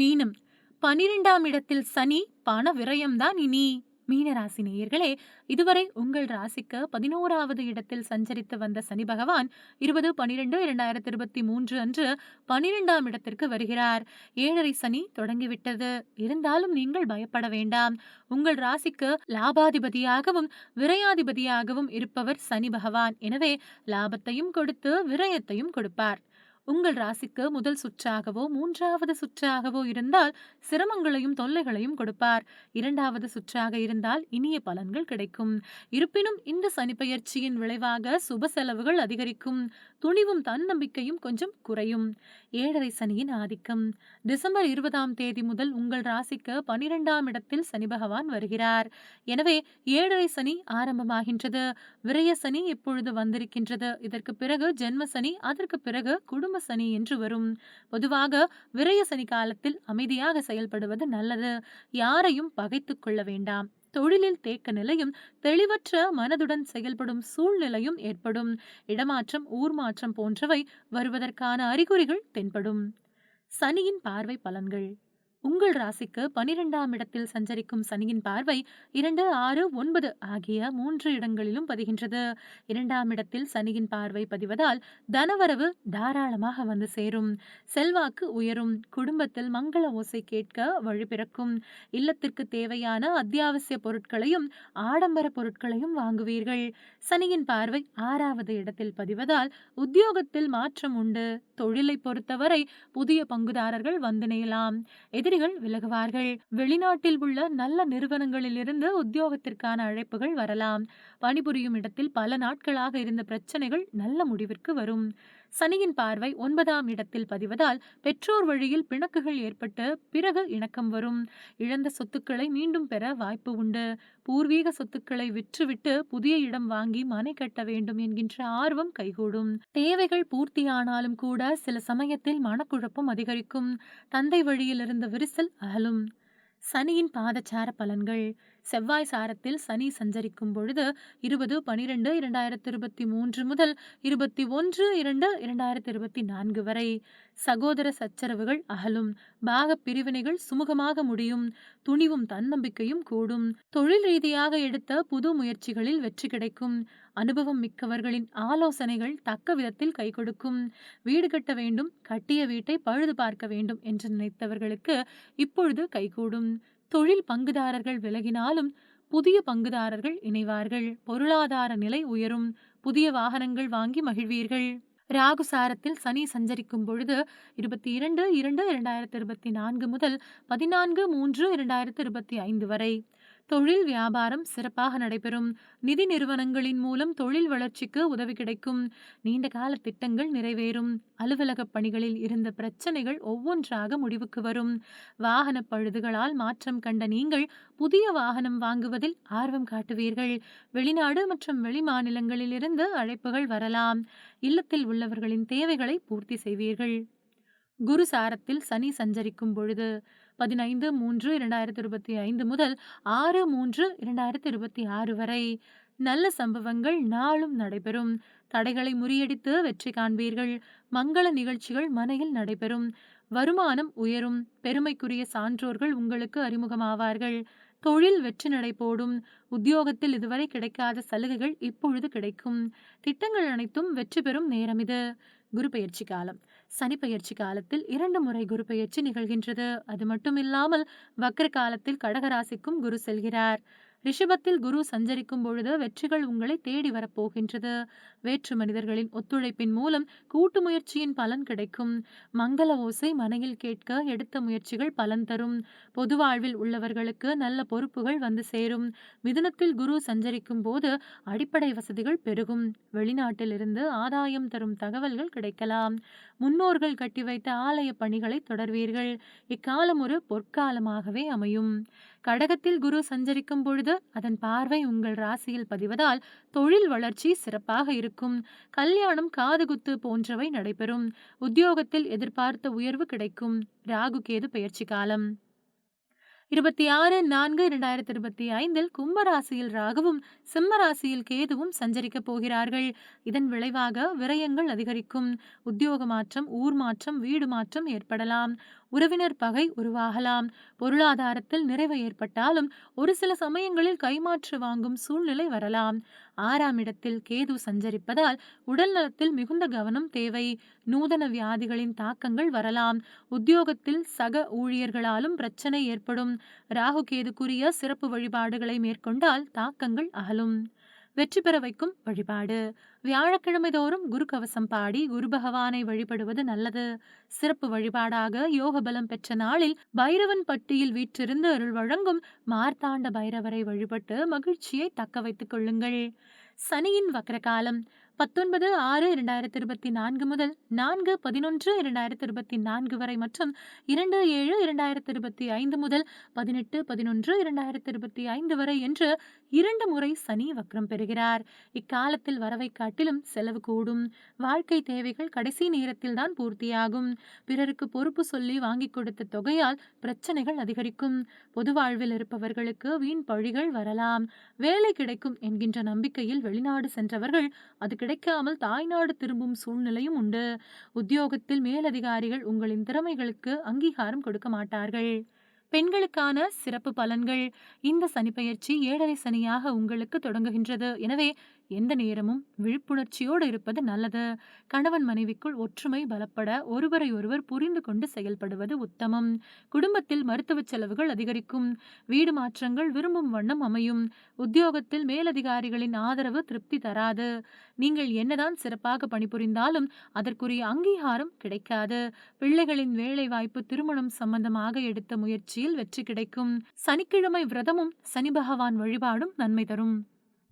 மீனம். பனிரெண்டாம் இடத்தில் சனி பண விரயம்தான் இனி. மீனராசி நேயர்களே இதுவரை உங்கள் ராசிக்கு பதினோராவது இடத்தில் சஞ்சரித்து வந்த சனி பகவான் இருபது பனிரெண்டு இரண்டாயிரத்தி இருபத்தி மூன்று அன்று பனிரெண்டாம் இடத்திற்கு வருகிறார். ஏழரை சனி தொடங்கிவிட்டது. இருந்தாலும் நீங்கள் பயப்பட வேண்டாம். உங்கள் ராசிக்கு லாபாதிபதியாகவும் விரயாதிபதியாகவும் இருப்பவர் சனி பகவான். எனவே லாபத்தையும் கொடுத்து விரயத்தையும் கொடுப்பார். உங்கள் ராசிக்கு முதல் சுற்றாகவோ மூன்றாவது சுற்றாகவோ இருந்தால் சிரமங்களையும் தொல்லைகளையும் கொடுப்பார். இரண்டாவது சுற்றாக இருந்தால் இனிய பலன்கள் கிடைக்கும். இருப்பினும் இந்த சனிப்பெயர்ச்சியின் விளைவாக சுப செலவுகள் அதிகரிக்கும். துணிவும் தன்னம்பிக்கையும் கொஞ்சம் குறையும். ஏழரை சனியின் ஆதிக்கம். டிசம்பர் இருபதாம் தேதி முதல் உங்கள் ராசிக்கு பனிரெண்டாம் இடத்தில் சனி பகவான் வருகிறார். எனவே ஏழரை சனி ஆரம்பமாகின்றது. விரய சனி இப்பொழுது வந்திருக்கின்றது. இதற்கு பிறகு ஜென்ம சனி அதற்கு பிறகு குடும்ப சனி என்று வரும். பொதுவாக விரய சனி காலத்தில் அமைதியாக செயல்படுவது நல்லது. யாரையும் பகைத்து கொள்ள வேண்டாம். தொழிலில் தேக்க நிலையும் தெளிவற்ற மனதுடன் செயல்படும் சூழ்நிலையும் ஏற்படும். இடமாற்றம் ஊர் மாற்றம் போன்றவை வருவதற்கான அறிகுறிகள் தென்படும். சனியின் பார்வை பலன்கள். உங்கள் ராசிக்கு பனிரெண்டாம் இடத்தில் சஞ்சரிக்கும் சனியின் பார்வை இரண்டு ஆறு ஒன்பது ஆகிய மூன்று இடங்களிலும் பதிகின்றது. இரண்டாம் இடத்தில் சனியின் பார்வை பதிவதால் தனவரவு தாராளமாக வந்து சேரும். செல்வாக்கு உயரும். குடும்பத்தில் மங்கள ஓசை கேட்க வழி பிறக்கும். இல்லத்திற்கு தேவையான அத்தியாவசிய பொருட்களையும் ஆடம்பர பொருட்களையும் வாங்குவீர்கள். சனியின் பார்வை ஆறாவது இடத்தில் பதிவதால் உத்தியோகத்தில் மாற்றம் உண்டு. தொழிலை பொறுத்தவரை புதிய பங்குதாரர்கள் வந்து நேயலாம் எதிர் எதிரிகள் விலகுவார்கள். வெளிநாட்டில் உள்ள நல்ல நிறுவனங்களிலிருந்து உத்தியோகத்திற்கான அழைப்புகள் வரலாம். பணிபுரியும் இடத்தில் பல நாட்களாக இருந்த பிரச்சனைகள் நல்ல முடிவிற்கு வரும். சனியின் பார்வை ஒன்பதாம் இடத்தில் பதிவதால் பெற்றோர் வழியில் பிணக்குகள் ஏற்பட்டு பிறகு இணக்கம் வரும். இழந்த சொத்துக்களை மீண்டும் பெற வாய்ப்பு உண்டு. பூர்வீக சொத்துக்களை விற்றுவிட்டு புதிய இடம் வாங்கி மனை கட்ட வேண்டும் என்கின்ற ஆர்வம் கைகூடும். தேவைகள் பூர்த்தியானாலும் கூட சில சமயத்தில் மனக்குழப்பம் அதிகரிக்கும். தந்தை வழியில் இருந்த விரிசல் அகலும். சனியின் பாதச்சார பலன்கள். செவ்வாய் சாரத்தில் சனி சஞ்சரிக்கும் பொழுது இருபது பனிரெண்டு இரண்டாயிரத்தி இருபத்தி மூன்று முதல் இருபத்தி ஒன்று இரண்டு இரண்டாயிரத்தி இருபத்தி நான்கு வரை. சகோதர சச்சரவுகள் அகலும். பாக பிரிவினைகள் சுமூகமாக முடியும். துணிவும் தன்னம்பிக்கையும் கூடும். தொழில் ரீதியாக எடுத்த புது முயற்சிகளில் வெற்றி கிடைக்கும். அனுபவம் மிக்கவர்களின் ஆலோசனைகள் தக்க விதத்தில் கை கொடுக்கும். வீடு கட்ட வேண்டும் கட்டிய வீட்டை பழுது பார்க்க வேண்டும் என்று நினைத்தவர்களுக்கு இப்பொழுது கைகூடும் தொழில் பங்குதாரர்கள் விலகினாலும் புதிய பங்குதாரர்கள் இணைவார்கள். பொருளாதார நிலை உயரும். புதிய வாகனங்கள் வாங்கி மகிழ்வீர்கள். ராகு சாரத்தில் சனி சஞ்சரிக்கும் பொழுது இருபத்தி இரண்டு இரண்டு இரண்டாயிரத்தி இருபத்தி நான்கு முதல் பதினான்கு மூன்று இரண்டாயிரத்தி இருபத்தி ஐந்து வரை தொழில் வியாபாரம் சிறப்பாக நடைபெறும். நிதி நிறுவனங்களின் மூலம் தொழில் வளர்ச்சிக்கு உதவி கிடைக்கும். நீண்ட கால திட்டங்கள் நிறைவேறும். அலுவலக பணிகளில் இருந்த பிரச்சனைகள் ஒவ்வொன்றாக முடிவுக்கு வரும். வாகன பழுதுகளால் மாற்றம் கண்ட நீங்கள் புதிய வாகனம் வாங்குவதில் ஆர்வம் காட்டுவீர்கள். வெளிநாடு மற்றும் வெளி மாநிலங்களில் இருந்து அழைப்புகள் வரலாம். இல்லத்தில் உள்ளவர்களின் தேவைகளை பூர்த்தி செய்வீர்கள். குரு சாரத்தில் சனி சஞ்சரிக்கும் பொழுது பதினைந்து மூன்று இரண்டாயிரத்தி இருபத்தி ஐந்து முதல் ஆறு மூன்று இரண்டாயிரத்தி இருபத்தி ஆறு வரை நல்ல சம்பவங்கள் நாளும் நடைபெறும். தடைகளை முறியடித்து வெற்றி காண்பீர்கள். மங்கள நிகழ்ச்சிகள் மனையில் நடைபெறும். வருமானம் உயரும். பெருமைக்குரிய சான்றோர்கள் உங்களுக்கு அறிமுகமாவார்கள். தொழில் வெற்றி நடை போடும். உத்தியோகத்தில் இதுவரை கிடைக்காத சலுகைகள் இப்பொழுது கிடைக்கும். திட்டங்கள் அனைத்தும் வெற்றி பெறும் நேரம் இது. குரு பெயர்ச்சி காலம் சனி பெயர்ச்சி காலத்தில் இரண்டு முறை குரு பெயர்ச்சி நிகழ்கின்றது. அது மட்டும் இல்லாமல் வக்ர காலத்தில் கடகராசிக்கும் குரு செல்கிறார். ரிஷபத்தில் குரு சஞ்சரிக்கும் பொழுது வெற்றிகள் உங்களை தேடி வரப்போகின்றது. வேற்று மனிதர்களின் ஒத்துழைப்பின் மூலம் கூட்டு முயற்சியின் பலன் கிடைக்கும். மங்கள ஓசை மனையில் கேட்க எடுத்த முயற்சிகள் பலன் தரும். பொது வாழ்வில் உள்ளவர்களுக்கு நல்ல பொறுப்புகள் வந்து சேரும். மிதுனத்தில் குரு சஞ்சரிக்கும் போது அடிப்படை வசதிகள் பெருகும். வெளிநாட்டில் இருந்து ஆதாயம் தரும் தகவல்கள் கிடைக்கலாம். முன்னோர்கள் கட்டி வைத்த ஆலய பணிகளை தொடர்வீர்கள். இக்காலம் ஒரு பொற்காலமாகவே அமையும். கடகத்தில் குரு சஞ்சரிக்கும் பொழுது அதன் பார்வை உங்கள் ராசியில் பதிவதால் தொழில் வளர்ச்சி சிறப்பாக இருக்கும். கல்யாணம் காதுகுத்து போன்றவை நடைபெறும். உத்தியோகத்தில் எதிர்பார்த்த உயர்வு கிடைக்கும். ராகு கேது பயிற்சி காலம். இருபத்தி ஆறு நான்கு இரண்டாயிரத்தி இருபத்தி ஐந்தில் கும்பராசியில் ராகுவும் சிம்ம ராசியில் கேதுவும் சஞ்சரிக்கப் போகிறார்கள். இதன் விளைவாக விரயங்கள் அதிகரிக்கும். உத்தியோக மாற்றம் ஊர் மாற்றம் வீடு மாற்றம் ஏற்படலாம். உறவினர் பகை உருவாகலாம். பொருளாதாரத்தில் நிறைவு ஏற்பட்டாலும் ஒரு சில சமயங்களில் கைமாற்று வாங்கும் சூழ்நிலை வரலாம். ஆறாம் இடத்தில் கேது சஞ்சரிப்பதால் உடல் நலத்தில் மிகுந்த கவனம் தேவை. நூதன வியாதிகளின் தாக்கங்கள் வரலாம். உத்தியோகத்தில் சக ஊழியர்களாலும் பிரச்சனை ஏற்படும். ராகு கேதுக்குரிய சிறப்பு வழிபாடுகளை மேற்கொண்டால் தாக்கங்கள் அகலும். வெற்றி பெற வைக்கும் வழிபாடு. வியாழக்கிழமை தோறும் குரு கவசம் பாடி குரு பகவானை வழிபடுவது நல்லது. சிறப்பு வழிபாடாக யோக பலம் பெற்ற நாளில் பைரவன் பட்டியில் வீற்றிருந்து அருள் வழங்கும் மார்த்தாண்ட பைரவரை வழிபட்டு மகிழ்ச்சியை தக்க வைத்துக் கொள்ளுங்கள். சனியின் வக்ரகாலம். பத்தொன்பது ஆறு இரண்டாயிரத்தி இருபத்தி நான்கு முதல் நான்கு பதினொன்று இரண்டாயிரத்தி இருபத்தி நான்கு வரை மற்றும் இரண்டு ஏழு இரண்டாயிரத்தி இருபத்தி ஐந்து முதல் பதினெட்டு பதினொன்று இரண்டாயிரத்தி இருபத்தி ஐந்து வரை என்று இரண்டு முறை சனி வக்ரம் பெறுகிறார். இக்காலத்தில் வரவை காட்டிலும் செலவு கூடும். வாழ்க்கை தேவைகள் கடைசி நேரத்தில் தான் பூர்த்தியாகும். பிறருக்கு பொறுப்பு சொல்லி வாங்கி கொடுத்த தொகையால் பிரச்சனைகள் அதிகரிக்கும். பொது வாழ்வில் இருப்பவர்களுக்கு வீண் பழிகள் வரலாம். வேலை கிடைக்கும் என்கின்ற நம்பிக்கையில் வெளிநாடு சென்றவர்கள் அது கிடைக்காமல் தாய்நாடு திரும்பும் சூழ்நிலையும் உண்டு. உத்தியோகத்தில் மேலதிகாரிகள் உங்களின் திறமைகளுக்கு அங்கீகாரம் கொடுக்க மாட்டார்கள். பெண்களுக்கான சிறப்பு பலன்கள். இந்த சனிப்பெயர்ச்சி ஏழரை சனியாக உங்களுக்கு தொடங்குகின்றது. எனவே எந்த நேரமும் விழிப்புணர்ச்சியோடு இருப்பது நல்லது. கணவன் மனைவிக்குள் ஒற்றுமை பலப்பட ஒருவரை ஒருவர் புரிந்து கொண்டு செயல்படுவது உத்தமம். குடும்பத்தில் மருத்துவ செலவுகள் அதிகரிக்கும். வீடு மாற்றங்கள் விரும்பும் வண்ணம் அமையும். உத்தியோகத்தில் மேலதிகாரிகளின் ஆதரவு திருப்தி தராது. நீங்கள் என்னதான் சிறப்பாக பணிபுரிந்தாலும் அதற்குரிய அங்கீகாரம் கிடைக்காது. பிள்ளைகளின் வேலை வாய்ப்பு திருமணம் சம்பந்தமாக எடுத்த முயற்சியில் வெற்றி கிடைக்கும். சனிக்கிழமை விரதமும் சனி பகவான் வழிபாடும் நன்மை தரும்.